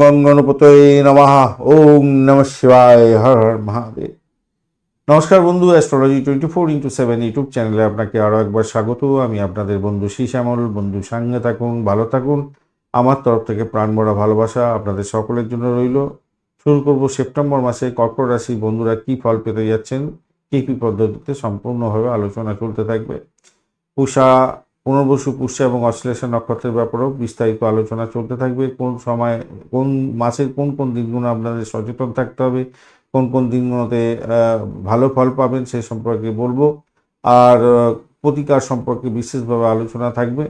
গং গণপতয়ে নমঃ। ওম নম শিবায়, হর হর মহাদেব। নমস্কার বন্ধু astrology twenty four into seven YouTube চ্যানেলে আপনাকে আরও একবার স্বাগত। আমি আপনাদের বন্ধু শ্যামল বন্ধু সঙ্গে থাকুন, ভালো থাকুন। আমার তরফ থেকে প্রাণমরা ভালোবাসা আপনাদের সকলের জন্য রইল। শুরু করব সেপ্টেম্বর মাসে কর্কট রাশি বন্ধুরা কী ফল পেতে যাচ্ছেন, কী কী পদ্ধতিতে সম্পূর্ণভাবে আলোচনা চলতে থাকবে। পুষা পুনর্বসু, পুষ্যা এবং অশ্লেষা নক্ষত্রের ব্যাপারেও বিস্তারিত আলোচনা চলতে থাকবে। কোন সময়, কোন মাসের কোন কোন দিনগুলো আপনাদের সচেতন থাকতে হবে, কোন কোন দিনগুলোতে ভালো ফল পাবেন সে সম্পর্কে বলব। আর প্রতিকার সম্পর্কে বিশেষভাবে আলোচনা থাকবে।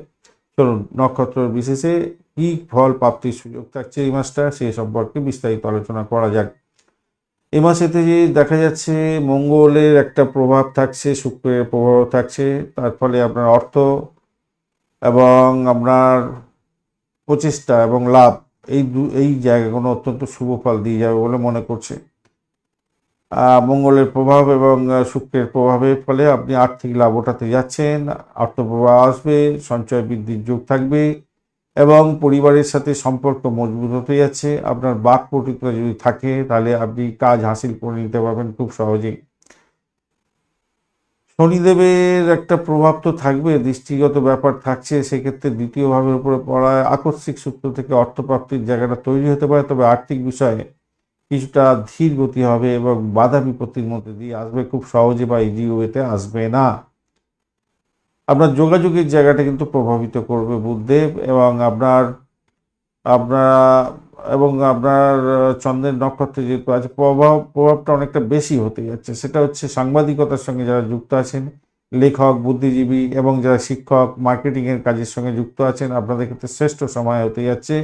চলুন, নক্ষত্র বিশেষে কী ফল প্রাপ্তির সুযোগ থাকছে এই মাসটা সে সম্পর্কে বিস্তারিত আলোচনা করা যাক। এই মাসেতে যে দেখা যাচ্ছে মঙ্গলের একটা প্রভাব থাকছে, শুক্রের প্রভাব থাকছে, তার ফলে আপনার অর্থ এবং আপনার প্রচেষ্টা এবং লাভ, এই দু, এই জায়গাগুলো অত্যন্ত শুভ ফল দিয়ে যাবে বলে মনে করছে। মঙ্গলের প্রভাব এবং শুক্রের প্রভাবের ফলে আপনি আর্থিক লাভ ওঠাতে যাচ্ছেন অর্থ প্রবাহ আসবে, সঞ্চয় বৃদ্ধির যোগ থাকবে এবং পরিবারের সাথে সম্পর্ক মজবুত হতে যাচ্ছে। আপনার বাক পটুতা যদি থাকে, তাহলে আপনি কাজ হাসিল করে নিতে পারবেন খুব সহজেই। শনিদেবের একটা প্রভাব তো থাকবে, দৃষ্টিগত ব্যাপার থাকছে, সেক্ষেত্রে দ্বিতীয় ভাবের উপরে পড়ায় আকস্মিক সূত্র থেকে অর্থপ্রাপ্তির জায়গাটা তৈরি হতে পারে, তবে আর্থিক বিষয়ে কিছুটা ধীর গতি হবে এবং বাধা বিপত্তির মধ্যে দিয়ে আসবে, খুব সহজে বা ইজি ওয়েতে আসবে না। আপনার যোগাযোগের জায়গাটা কিন্তু প্রভাবিত করবে বুধদেব এবং আপনার আপনার এবং আপনার চন্দ্রের নক্ষত্রে যেহেতু আছে, প্রভাব, প্রভাবটা অনেকটা বেশি হতে যাচ্ছে। সেটা হচ্ছে সাংবাদিকতার সঙ্গে যারা যুক্ত আছেন, লেখক, বুদ্ধিজীবী এবং যারা শিক্ষক, মার্কেটিংয়ের কাজের সঙ্গে যুক্ত আছেন, আপনাদের ক্ষেত্রে শ্রেষ্ঠ সময় হতে যাচ্ছে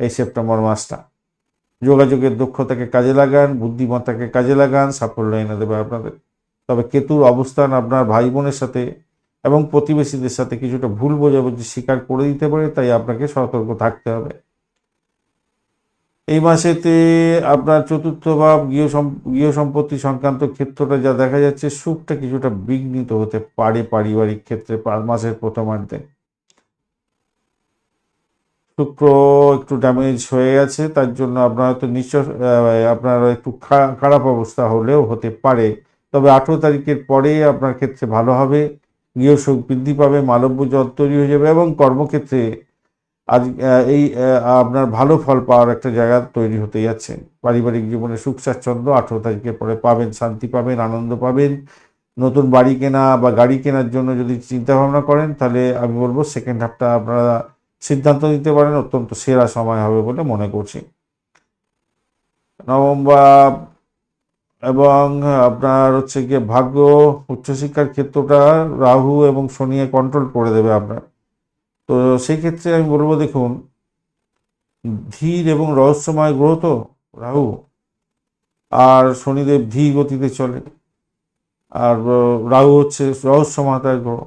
এই সেপ্টেম্বর মাসটা। যোগাযোগের দক্ষতাকে কাজে লাগান, বুদ্ধিমত্তাকে কাজে লাগান, সাফল্য এনে দেবে আপনাদের। তবে কেতুর অবস্থান আপনার ভাই বোনের সাথে এবং প্রতিবেশীদের সাথে কিছুটা ভুল বোঝাবুঝি স্বীকার করে দিতে পারে, তাই আপনাকে সতর্ক থাকতে হবে। এই মাসেতে আপনার চতুর্থ ভাব গৃহ গৃহ সম্পত্তি সংক্রান্ত ক্ষেত্রটা যা দেখা যাচ্ছে সুখটা কিছুটা বিঘ্নিত হতে পারে পারিবারিক ক্ষেত্রে পাঁচ মাসের প্রথমার্ধে শুক্র একটু ড্যামেজ হয়ে গেছে, তার জন্য আপনার হয়তো নিশ্চয় আপনার একটু খারাপ অবস্থা হলেও হতে পারে। তবে আঠেরো তারিখের পরে আপনার ক্ষেত্রে ভালো হবে গৃহসুখ বৃদ্ধি পাবে, মালব্য জল তৈরি হয়ে যাবে এবং কর্মক্ষেত্রে আজ এই আপনার ভালো ফল পাওয়ার একটা জায়গা তৈরি হতে যাচ্ছে। পারিবারিক জীবনে সুখ, স্বাচ্ছন্দ্য, আঠেরো তারিখের পরে পাবেন, শান্তি পাবেন, আনন্দ পাবেন। নতুন বাড়ি কেনা বা গাড়ি কেনার জন্য যদি চিন্তা ভাবনা করেন, তাহলে আমি বলব সেকেন্ড হাফটা আপনারা সিদ্ধান্ত নিতে পারেন, অত্যন্ত সেরা সময় হবে বলে মনে করছি। নবম ভাব এবং আপনার হচ্ছে গিয়ে ভাগ্য, উচ্চশিক্ষার ক্ষেত্রটা রাহু এবং শনিয়ে কন্ট্রোল করে দেবে আপনার। তো সেই ক্ষেত্রে আমি বলব, দেখুন, ধীর এবং রহস্যময় গ্রহ তো, রাহু। আর শনিদেব ধীর গতিতে চলে। আর রাহু হচ্ছে রহস্যময়তার গ্রহ।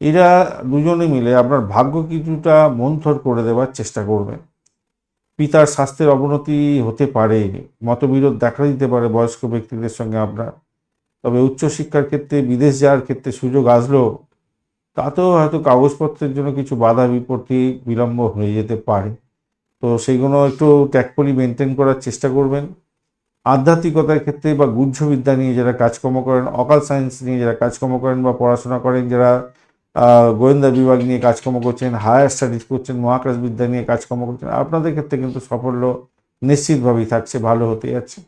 এরা দুজনে মিলে আপনার ভাগ্য কিছুটা মন্থর করে দেওয়ার চেষ্টা করবে। পিতার স্বাস্থ্যের অবনতি হতে পারে, মতবিরোধ দেখা দিতে পারে বয়স্ক ব্যক্তিদের সঙ্গে আপনার। তবে উচ্চশিক্ষার ক্ষেত্রে, বিদেশ যাওয়ার ক্ষেত্রে সুযোগ আসলো তাতেও হয়তো কাগজপত্রের জন্য কিছু বাধা বিপত্তি, বিলম্ব হয়ে যেতে পারে। তো সেইগুলো একটু ট্যাকফুলি মেনটেন করার চেষ্টা করবেন। আধ্যাত্মিকতার ক্ষেত্রে বা গুহ্যবিদ্যা নিয়ে যারা কাজকর্ম করেন অকাল সায়েন্স নিয়ে যারা কাজকর্ম করেন বা পড়াশোনা করেন, যারা গোয়েন্দা বিভাগ নিয়ে কাজকর্ম করছেন হায়ার স্টাডিজ করছেন, মহাকাশ বিদ্যা নিয়ে কাজকর্ম করছেন, আপনাদের ক্ষেত্রে কিন্তু সাফল্য নিশ্চিতভাবেই থাকছে, ভালো হতে যাচ্ছে।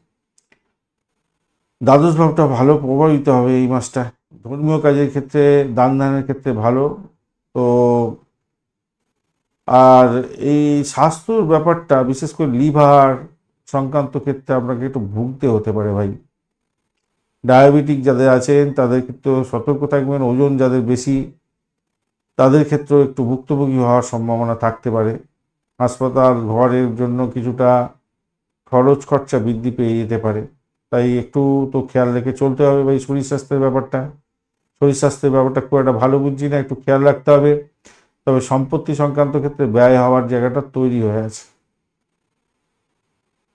দ্বাদশ ভাবটা ভালো প্রভাবিত হবে এই মাসটা। ধর্মীয় কাজের ক্ষেত্রে দান দানের ক্ষেত্রে ভালো। তো আর এই স্বাস্থ্যর ব্যাপারটা, বিশেষ করে লিভার সংক্রান্ত ক্ষেত্রে আপনাকে একটু ভুগতে হতে পারে ভাই। ডায়াবেটিক যাদের আছেন, তাদের ক্ষেত্রেও সতর্ক থাকবেন, ওজন যাদের বেশি, তাদের ক্ষেত্রেও একটু ভুক্তভোগী হওয়ার সম্ভাবনা থাকতে পারে। হাসপাতাল ঘরের জন্য কিছুটা খরচ খরচা বৃদ্ধি পেয়ে যেতে পারে। তাই একটু তো খেয়াল রেখে চলতে হবে ভাই শরীর স্বাস্থ্যের ব্যাপারটা। শরীর স্বাস্থ্যের ব্যাপারটা খুব একটা ভালো বুঝছি না, একটু খেয়াল রাখতে হবে। তবে সম্পত্তি সংক্রান্ত ক্ষেত্রে ব্যয় হওয়ার জায়গাটা তৈরি হয়ে আছে।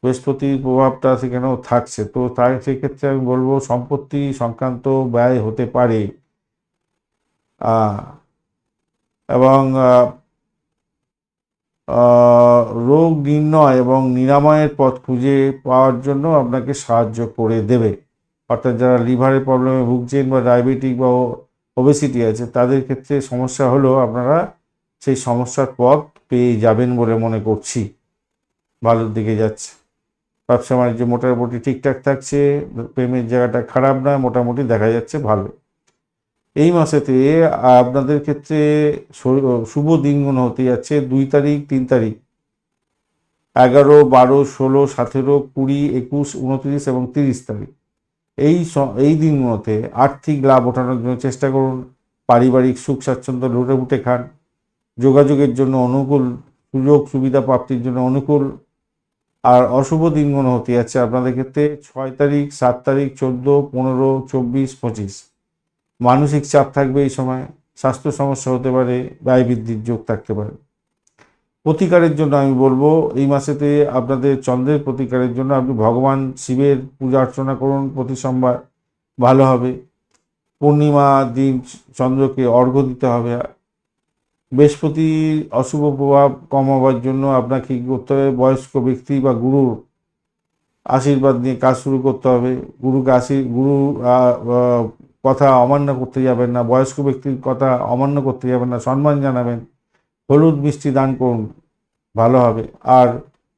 বৃহস্পতির প্রভাবটা সেখানেও থাকছে। তো তাই সেক্ষেত্রে আমি বলব সম্পত্তি সংক্রান্ত ব্যয় হতে পারে। এবং রোগ নির্ণয় এবং নিরাময়ের পথ খুঁজে পাওয়ার জন্য আপনাকে সাহায্য করে দেবে। অর্থাৎ যারা লিভারের প্রবলেমে ভুগছেন বা ডায়াবেটিক বা ওবেসিটি আছে, তাদের ক্ষেত্রে সমস্যা হলেও আপনারা সেই সমস্যার পথ পেয়ে যাবেন বলে মনে করছি। ভালোর দিকে যাচ্ছে। ব্যবসা বাণিজ্য মোটামুটি ঠিকঠাক থাকছে প্রেমের জায়গাটা খারাপ নয়, মোটামুটি দেখা যাচ্ছে ভালো। এই মাসেতে আপনাদের ক্ষেত্রে শুভ দিনগুলো হতে যাচ্ছে, দুই তারিখ, তিন তারিখ। এগারো, বারো, ষোলো, সতেরো, কুড়ি, একুশ, উনত্রিশ এবং তিরিশ তারিখ। এই এই দিনগুলোতে আর্থিক লাভ ওঠানোর জন্য চেষ্টা করুন। পারিবারিক সুখ, স্বাচ্ছন্দ্য লুটে ফুটে খান। যোগাযোগের জন্য অনুকূল, সুযোগ, সুবিধা প্রাপ্তির জন্য অনুকূল। আর অশুভ দিনগুলো হতে যাচ্ছে আপনাদের ক্ষেত্রে ছয় তারিখ, সাত তারিখ, চোদ্দ, পনেরো, চব্বিশ, পঁচিশ। মানসিক চাপ থাকবে এই সময়। স্বাস্থ্য সমস্যা হতে পারে, ব্যয় বৃদ্ধির যোগ থাকতে পারে। প্রতিকারের জন্য আমি বলব, এই মাসেতে আপনাদের চন্দ্রের প্রতিকারের জন্য আপনি ভগবান শিবের পূজা অর্চনা করুন প্রতি সোমবার, ভালো হবে। পূর্ণিমা দিন চন্দ্রকে অর্ঘ্য দিতে হবে। বৃহস্পতির অশুভ প্রভাব কম হওয়ার জন্য আপনাকে কী করতে হবে? বয়স্ক ব্যক্তি বা গুরুর আশীর্বাদ নিয়ে কাজ শুরু করতে হবে। গুরুকে আশীর গুরু কথা অমান্য করতে যাবেন না, বয়স্ক ব্যক্তির কথা অমান্য করতে যাবেন না, সম্মান জানাবেন। হলুদ মিষ্টি দান করুন, ভালো হবে। আর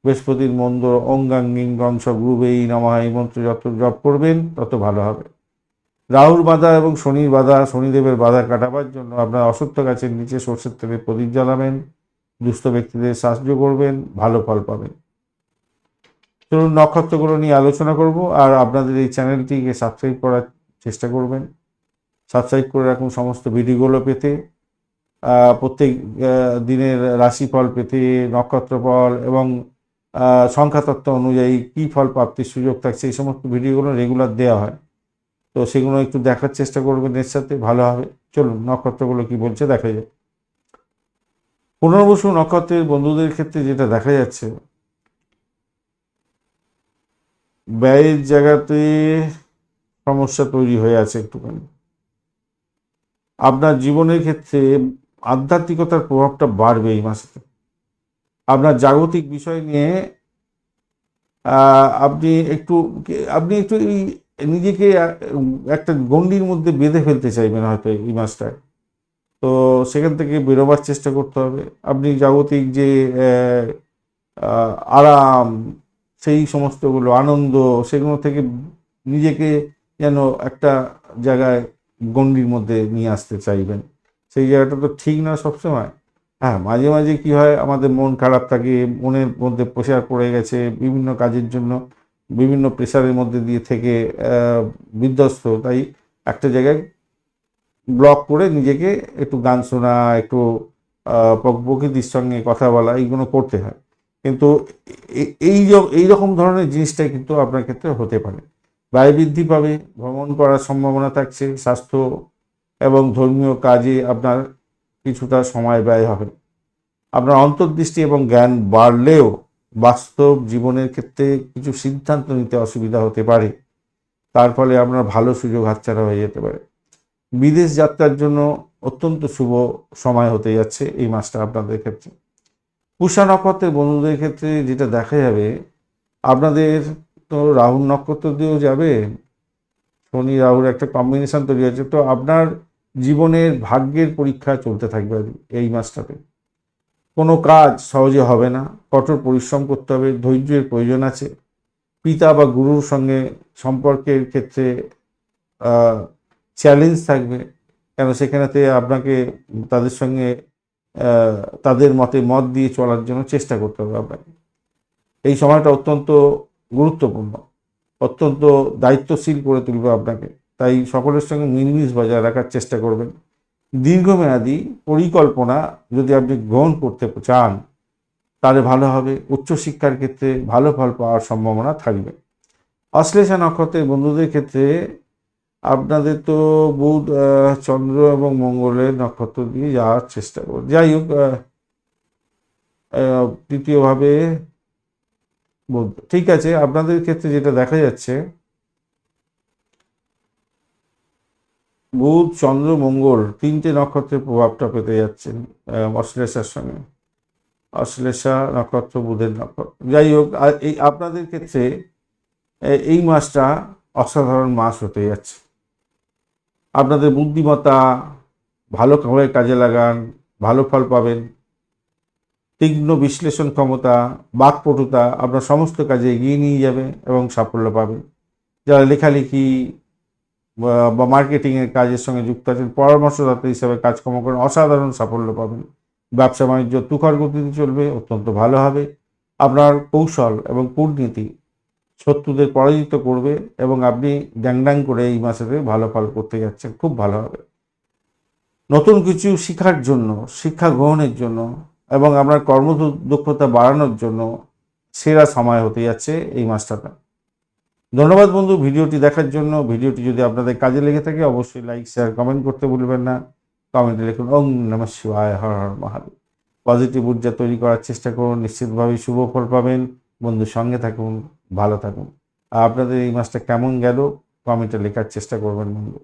বৃহস্পতির মন্দির অঙ্গাঙ্গিং গংস গুরুবেই নমঃ এই মন্ত্র যত জপ করবেন, তত ভালো হবে। রাহুর বাধা এবং শনির বাধা, শনিদেবের বাধা কাটাবার জন্য আপনার অসত্য গাছের নিচে সর্ষের তেলে প্রদীপ জ্বালাবেন, দুস্থ ব্যক্তিদের সাহায্য করবেন, ভালো ফল পাবেন। চলুন নক্ষত্রগুলো নিয়ে আলোচনা করব, আর আপনাদের এই চ্যানেলটিকে সাবস্ক্রাইব করার চেষ্টা করবেন। সাবস্ক্রাইব করে রাখুন সমস্ত ভিডিওগুলো পেতে। প্রত্যেক দিনের রাশিফল পেতে নক্ষত্রফল এবং সংখ্যাতত্ত্ব অনুযায়ী কী ফল প্রাপ্তির সুযোগ থাকছে, এই সমস্ত ভিডিওগুলো রেগুলার দেওয়া হয়। তো সেগুলো একটু দেখার চেষ্টা করবেন এর সাথে, ভালো হবে। চলুন, নক্ষত্রগুলো কি বলছে দেখা যায় পুনর্বসু নক্ষত্রের বন্ধুদের ক্ষেত্রে যেটা দেখা যাচ্ছে, ব্যয়ের জায়গাতে সমস্যা তৈরি হয়ে আছে একটুখানি। আপনার জীবনের ক্ষেত্রে আধ্যাত্মিকতার প্রভাবটা বাড়বে এই মাসেতে আপনার জাগতিক বিষয় নিয়ে আপনি একটু আপনি একটু এই নিজেকে একটা গণ্ডির মধ্যে বেঁধে ফেলতে চাইবেন হয়তো এই মাসটায়। তো সেখান থেকে বেরোবার চেষ্টা করতে হবে। আপনি জাগতিক যে আরাম, সেই সমস্তগুলো, আনন্দ, সেগুলো থেকে নিজেকে যেন একটা জায়গায় গণ্ডির মধ্যে নিয়ে আসতে চাইবেন। সেই জায়গাটা তো ঠিক না সবসময়। হ্যাঁ মাঝে মাঝে কি হয়, আমাদের মন খারাপ থাকে, মনের মধ্যে প্রেশার পড়ে গেছে, বিভিন্ন কাজের জন্য বিভিন্ন প্রেশারের মধ্যে দিয়ে থেকে বিধ্বস্ত। তাই একটা জায়গায় ব্লক করে নিজেকে একটু গান শোনা, একটু প্রকৃতির সঙ্গে কথা বলা, এইগুলো করতে হয়। কিন্তু এই এই রকম ধরনের জিনিসটাই কিন্তু আপনার ক্ষেত্রে হতে পারে। ব্যয় বৃদ্ধি পাবে, ভ্রমণ করার সম্ভাবনা থাকছে, স্বাস্থ্য এবং ধর্মীয় কাজে আপনার কিছুটা সময় ব্যয় হবে। আপনার অন্তর্দৃষ্টি এবং জ্ঞান বাড়লেও বাস্তব জীবনের ক্ষেত্রে কিছু সিদ্ধান্ত নিতে অসুবিধা হতে পারে। তার ফলে আপনার ভালো সুযোগ হাতছাড়া হয়ে যেতে পারে। বিদেশ যাত্রার জন্য অত্যন্ত শুভ সময় হতে যাচ্ছে এই মাসটা আপনাদের ক্ষেত্রে। পুষা নক্ষত্রের বন্ধুদের ক্ষেত্রে যেটা দেখা যাবে, আপনাদের তো রাহুল নক্ষত্র দিয়েও যাবে। শনি, রাহুর একটা কম্বিনেশন তৈরি হয়েছে। তো আপনার জীবনের ভাগ্যের পরীক্ষা চলতে থাকবে এই মাসটাতে। কোনো কাজ সহজে হবে না, কঠোর পরিশ্রম করতে হবে, ধৈর্যের প্রয়োজন আছে। পিতা বা গুরুর সঙ্গে সম্পর্কের ক্ষেত্রে চ্যালেঞ্জ থাকবে, কেন সেখানেতে আপনাকে তাদের সঙ্গে তাদের মতে মত দিয়ে চলার জন্য চেষ্টা করতে হবে আপনাকে। এই সময়টা অত্যন্ত গুরুত্বপূর্ণ, অত্যন্ত দায়িত্বশীল করে তুলবে আপনাকে। তাই সকলের সঙ্গে মিলমিশ বজায় রাখার চেষ্টা করবেন। দীর্ঘমেয়াদী পরিকল্পনা যদি আপনি গ্রহণ করতে চান, তাহলে ভালো হবে। উচ্চশিক্ষার ক্ষেত্রে ভালো ফল পাওয়ার সম্ভাবনা থাকবে। অশ্লেষা নক্ষত্রের বন্ধুদের ক্ষেত্রে আপনাদের তো বুধ চন্দ্র এবং মঙ্গলের নক্ষত্র দিয়ে যাওয়ার চেষ্টা করুন। যাই হোক তৃতীয়ভাবে বুধ। ঠিক আছে, আপনাদের ক্ষেত্রে যেটা দেখা যাচ্ছে বুধ, চন্দ্র, মঙ্গল তিনটে নক্ষত্রের প্রভাবটা পেতে যাচ্ছেন অশ্লেষার সঙ্গে। অশ্লেষা নক্ষত্র, বুধের নক্ষত্র। যাই হোক এই আপনাদের ক্ষেত্রে এই মাসটা অসাধারণ মাস হতে যাচ্ছে। আপনাদের বুদ্ধিমত্তা ভালোভাবে কাজে লাগান, ভালো ফল পাবেন। তীক্ষ্ণ বিশ্লেষণ ক্ষমতা, বাকপটুতা আপনার সমস্ত কাজে এগিয়ে নিয়ে যাবে এবং সাফল্য পাবেন যারা লেখালেখি বা- মার্কেটিংয়ের কাজের সঙ্গে যুক্ত আছেন, পরামর্শদাতা হিসাবে কাজকর্ম করেন, অসাধারণ সাফল্য পাবেন। ব্যবসা বাণিজ্য তুখার গতিতে চলবে, অত্যন্ত ভালো হবে। আপনার কৌশল এবং কূটনীতি শত্রুদের পরাজিত করবে এবং আপনি ড্যাং ড্যাং করে এই মাসেতে ভালো ফল করতে যাচ্ছেন, খুব ভালো হবে। নতুন কিছু শেখার জন্য, শিক্ষা গ্রহণের জন্য এবং আপনার কর্মদক্ষতা বাড়ানোর জন্য সেরা সময় হতে যাচ্ছে এই মাসটাতে। ধন্যবাদ বন্ধু ভিডিওটি দেখার জন্য। ভিডিওটি যদি আপনাদের কাজে লেগে থাকে, অবশ্যই লাইক শেয়ার কমেন্ট করতে ভুলবেন না। কমেন্টে লিখুন ওম নম শিবায়, হর হর মহাদেব। পজিটিভ ঊর্জা তৈরি করার চেষ্টা করুন নিশ্চিতভাবেই শুভ ফল পাবেন। বন্ধু সঙ্গে থাকুন, ভালো থাকুন। আর আপনাদের এই মাসটা কেমন গেল কমেন্টে লেখার চেষ্টা করবেন বন্ধু।